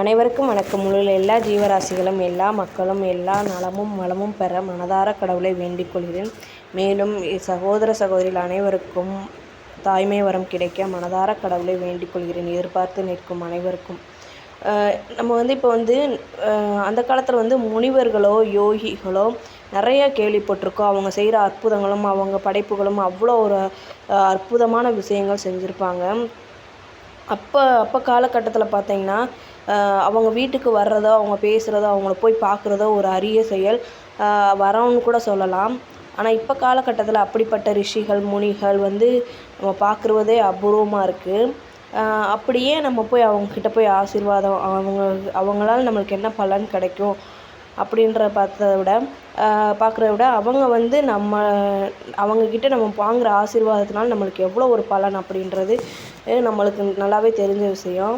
அனைவருக்கும் வணக்கம். உள்ள எல்லா ஜீவராசிகளும் எல்லா மக்களும் எல்லா நலமும் வளமும் பெற மனதார கடவுளை வேண்டிக் கொள்கிறேன். மேலும் சகோதர சகோதரிகள் அனைவருக்கும் தாய்மை வரம் கிடைக்க மனதார கடவுளை வேண்டிக் கொள்கிறேன். எதிர்பார்த்து நிற்கும் அனைவருக்கும். நம்ம வந்து இப்போ வந்து அந்த காலத்தில் வந்து முனிவர்களோ யோகிகளோ நிறைய கேள்விப்பட்டிருக்கோம் அவங்க செய்கிற அற்புதங்களும் அவங்க படைப்புகளும் அவ்வளோ ஒரு அற்புதமான விஷயங்கள் செஞ்சுருப்பாங்க. அப்போ அப்போ காலகட்டத்தில் பார்த்தீங்கன்னா அவங்க வீட்டுக்கு வர்றதோ அவங்க பேசுகிறதோ அவங்கள போய் பார்க்குறதோ ஒரு அரிய செயல். வரோன்னு கூட சொல்லலாம். ஆனால் இப்போ காலகட்டத்தில் அப்படிப்பட்ட ரிஷிகள் முனிகள் வந்து நம்ம பார்க்குறதே அபூர்வமாக இருக்குது அப்படியே நம்ம போய் அவங்கக்கிட்ட போய் ஆசீர்வாதம் அவங்க அவங்களால நம்மளுக்கு என்ன பலன் கிடைக்கும் அப்படின்ற பார்த்ததை விட பார்க்குறத விட அவங்க வந்து நம்ம அவங்கக்கிட்ட நம்ம வாங்குகிற ஆசீர்வாதத்தினால நம்மளுக்கு எவ்வளோ ஒரு பலன் அப்படின்றது நம்மளுக்கு நல்லாவே தெரிஞ்ச விஷயம்.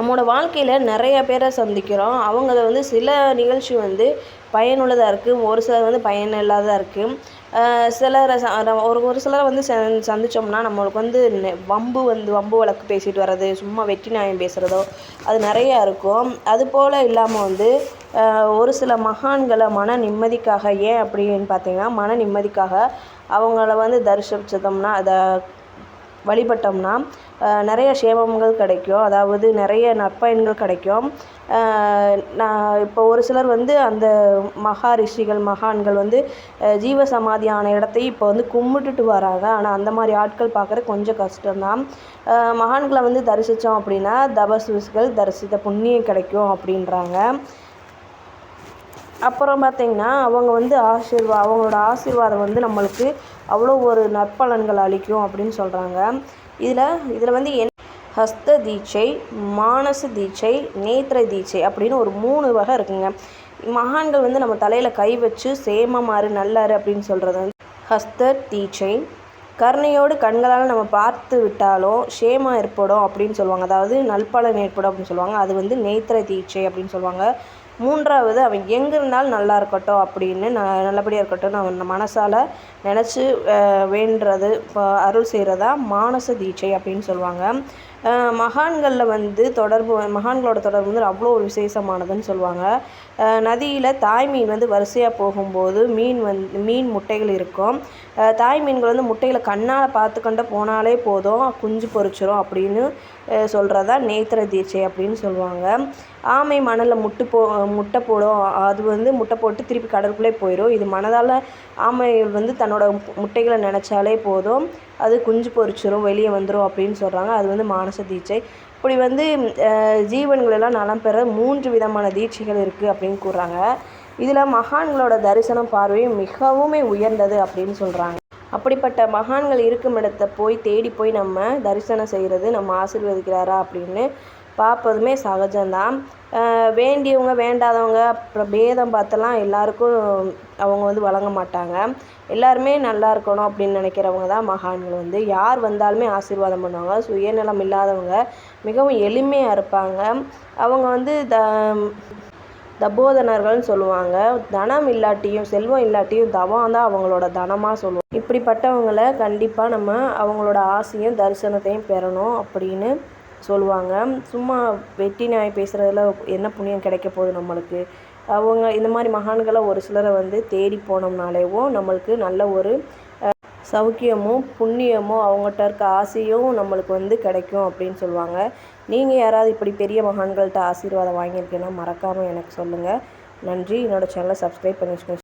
நம்மளோட வாழ்க்கையில் நிறைய பேரை சந்திக்கிறோம். அவங்கள வந்து சில நிகழ்ச்சி வந்து பயனுள்ளதாக இருக்குது ஒரு சிலர் வந்து பயனில்லாததாக இருக்குது சிலரை ஒரு ஒரு சிலரை வந்து சந்தித்தோம்னா நம்மளுக்கு வந்து வம்பு வந்து வம்பு வழக்கு பேசிட்டு வர்றது சும்மா வெட்டி நியாயம் பேசுகிறதோ அது நிறையா இருக்கும். அது போல் இல்லாமல் வந்து ஒரு சில மகான்களை மன நிம்மதிக்காக ஏன் அப்படின்னு பார்த்தீங்கன்னா மன நிம்மதிக்காக அவங்கள வந்து தரிசித்தோம்னா அதை வழிபட்டோம்னா நிறைய சேமங்கள் கிடைக்கும். அதாவது நிறைய நற்பயன்கள் கிடைக்கும். நான் இப்போ ஒரு சிலர் வந்து அந்த மகா ரிஷிகள் மகான்கள் வந்து ஜீவ சமாதியான இடத்தையும் இப்போ வந்து கும்பிட்டுட்டு வராங்க. ஆனால் அந்த மாதிரி ஆட்கள் பார்க்குறது கொஞ்சம் கஷ்டம்தான். மகான்களை வந்து தரிசித்தோம் அப்படின்னா தபஸ்விஸ்கள் தரிசித்த புண்ணியம் கிடைக்கும் அப்படின்றாங்க. அப்புறம் பார்த்திங்கன்னா அவங்க வந்து ஆசீர்வா அவங்களோட ஆசீர்வாதம் வந்து நம்மளுக்கு அவ்வளோ ஒரு நற்பலன்கள் அளிக்கும் அப்படின்னு சொல்கிறாங்க இதில் இதில் வந்து என் ஹஸ்த தீட்சை மானச தீட்சை நேத்திர தீட்சை அப்படின்னு ஒரு மூணு வகை இருக்குங்க. மகான்கள் வந்து நம்ம தலையில் கை வச்சு சேமமாறு நல்லாரு அப்படின்னு சொல்கிறது வந்து ஹஸ்த தீட்சை. கருணையோடு கண்களால் நம்ம பார்த்து விட்டாலும் ஷேமா ஏற்படும் அப்படின்னு சொல்லுவாங்க. அதாவது நல்பலன் ஏற்படும் அப்படின்னு சொல்லுவாங்க. அது வந்து நேத்திர தீட்சை அப்படின்னு சொல்லுவாங்க. மூன்றாவது அவன் எங்கே இருந்தாலும் நல்லா இருக்கட்டும் அப்படின்னு ந நல்லபடியாக இருக்கட்டும் அவன் மனசால் நினச்சி வேண்டுறது இப்போ அருள் செய்கிறதா மானச தீட்சை அப்படின்னு சொல்லுவாங்க. மகான்களில் வந்து தொடர்பு மகான்களோட தொடர்பு வந்து அவ்வளோ ஒரு விசேஷமானதுன்னு சொல்லுவாங்க. நதியில் தாய் மீன் வந்து வரிசையாக போகும்போது மீன் வந்து மீன் முட்டைகள் இருக்கும். தாய் மீன்கள் வந்து முட்டைகளை கண்ணால் பார்த்துக்கொண்டு போனாலே போதும் குஞ்சு பொறிச்சிரும் அப்படின்னு சொல்கிறதா நேத்திர தீட்சை அப்படின்னு சொல்லுவாங்க. ஆமை மணலில் முட்டு போ முட்டை போடும் அது வந்து முட்டை போட்டு திருப்பி கடலுக்குள்ளே போயிடும் இது மனதால் ஆமை வந்து தன்னோட முட்டைகளை நினச்சாலே போதும். அது குஞ்சு பொறிச்சிரும் வெளியே வந்துடும் அப்படின்னு சொல்கிறாங்க அது வந்து மானச தீட்சை. இப்படி வந்து ஜீவன்களெல்லாம் நலம் பெற மூன்று விதமான தீட்சைகள் இருக்குது அப்படின்னு கூறுறாங்க இதில் மகான்களோட தரிசனம் பார்வையும் மிகவுமே உயர்ந்தது அப்படின்னு சொல்கிறாங்க அப்படிப்பட்ட மகான்கள் இருக்கும் இடத்த போய் தேடி போய் நம்ம தரிசனம் செய்கிறது நம்ம ஆசீர்வதிக்கிறாரா அப்படின்னு பார்ப்பதுமே சகஜம்தான். வேண்டியவங்க வேண்டாதவங்க அப்புறம் பேதம் பார்த்தெல்லாம் எல்லாருக்கும் அவங்க வந்து வழங்க மாட்டாங்க. எல்லாருமே நல்லா இருக்கணும் அப்படின்னு நினைக்கிறவங்க தான் மகான்கள் வந்து. யார் வந்தாலுமே ஆசீர்வாதம் பண்ணுவாங்க. சுயநலம் இல்லாதவங்க மிகவும் எளிமையாக இருப்பாங்க. அவங்க வந்து த தபோதனர்கள்னு சொல்லுவாங்க. தனம் இல்லாட்டியும் செல்வம் இல்லாட்டியும் தவம் தான் அவங்களோட தனமாக சொல்லுவோம். இப்படிப்பட்டவங்களை கண்டிப்பாக நம்ம அவங்களோட ஆசையும் தரிசனத்தையும் பெறணும் அப்படின்னு சொல்லுவாங்க. சும்மா வெட்டி நாய் பேசுகிறதுல என்ன புண்ணியம் கிடைக்க போகுது நம்மளுக்கு? அவங்க இந்த மாதிரி மகான்களை ஒரு சிலரை வந்து தேடி போனோம்னாலேவும் நம்மளுக்கு நல்ல ஒரு சௌக்கியமும் புண்ணியமும் அவங்ககிட்ட இருக்க ஆசையும் நம்மளுக்கு வந்து கிடைக்கும் அப்படின்னு சொல்லுவாங்க. நீங்கள் யாராவது இப்படி பெரிய மகான்கள்கிட்ட ஆசீர்வாதம் வாங்கியிருக்கீங்கன்னா மறக்காமல் எனக்கு சொல்லுங்கள் நன்றி. என்னோடய சேனலை சப்ஸ்கிரைப் பண்ணி வச்சுக்கோங்க.